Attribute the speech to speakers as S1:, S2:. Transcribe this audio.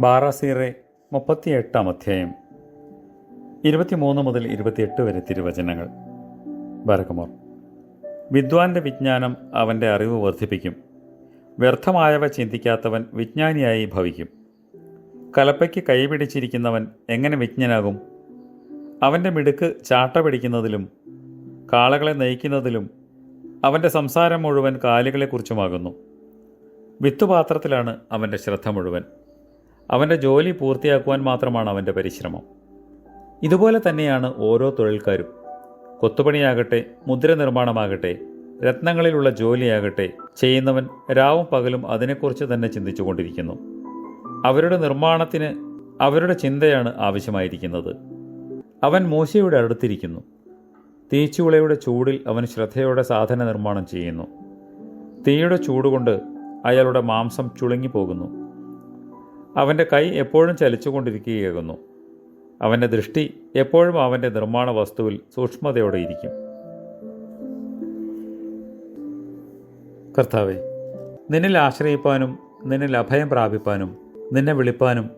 S1: ബാറാസീറെ മുപ്പത്തിയെട്ടാം അധ്യായം. ഇരുപത്തിമൂന്ന് മുതൽ ഇരുപത്തിയെട്ട് വരെ തിരുവചനങ്ങൾ. ബരകുമോർ വിദ്വാന്റെ വിജ്ഞാനം അവന്റെ അറിവ് വർദ്ധിപ്പിക്കും. വ്യർത്ഥമായവ ചിന്തിക്കാത്തവൻ വിജ്ഞാനിയായി ഭവിക്കും. കലപ്പയ്ക്ക് കൈപിടിച്ചിരിക്കുന്നവൻ എങ്ങനെ വിജ്ഞനാകും? അവന്റെ മിടുക്ക് ചാട്ട പിടിക്കുന്നതിലും കാളകളെ നയിക്കുന്നതിലും അവന്റെ സംസാരം മുഴുവൻ കാലുകളെക്കുറിച്ചുമാകുന്നു വിത്തുപാത്രത്തിലാണ് അവന്റെ ശ്രദ്ധ മുഴുവൻ. അവന്റെ ജോലി പൂർത്തിയാക്കുവാൻ മാത്രമാണ് അവന്റെ പരിശ്രമം. ഇതുപോലെ തന്നെയാണ് ഓരോ തൊഴിൽക്കാരും. കൊത്തുപണിയാകട്ടെ മുദ്ര നിർമ്മാണമാകട്ടെ രത്നങ്ങളിലുള്ള ജോലിയാകട്ടെ ചെയ്യുന്നവൻ രാവും പകലും അതിനെക്കുറിച്ച് തന്നെ ചിന്തിച്ചുകൊണ്ടിരിക്കുന്നു. അവരുടെ നിർമ്മാണത്തിന് അവരുടെ ചിന്തയാണ് ആവശ്യമായിരിക്കുന്നത്. അവൻ മൂശയുടെ അടുത്തിരിക്കുന്നു. തീച്ചുളയുടെ ചൂടിൽ അവൻ ശ്രദ്ധയോടെ സാധന നിർമ്മാണം ചെയ്യുന്നു. തീയുടെ ചൂടുകൊണ്ട് അയാളുടെ മാംസം ചുളുങ്ങിപ്പോകുന്നു. അവന്റെ കൈ എപ്പോഴും ചലിച്ചുകൊണ്ടിരിക്കുകയാകുന്നു. അവന്റെ ദൃഷ്ടി എപ്പോഴും അവന്റെ നിർമ്മാണ വസ്തുവിൽ സൂക്ഷ്മതയോടെ ഇരിക്കും. കർത്താവെ നിന്നിൽ ആശ്രയിപ്പാനും നിന്നിൽ അഭയം പ്രാപിപ്പാനും നിന്നെ വിളിപ്പാനും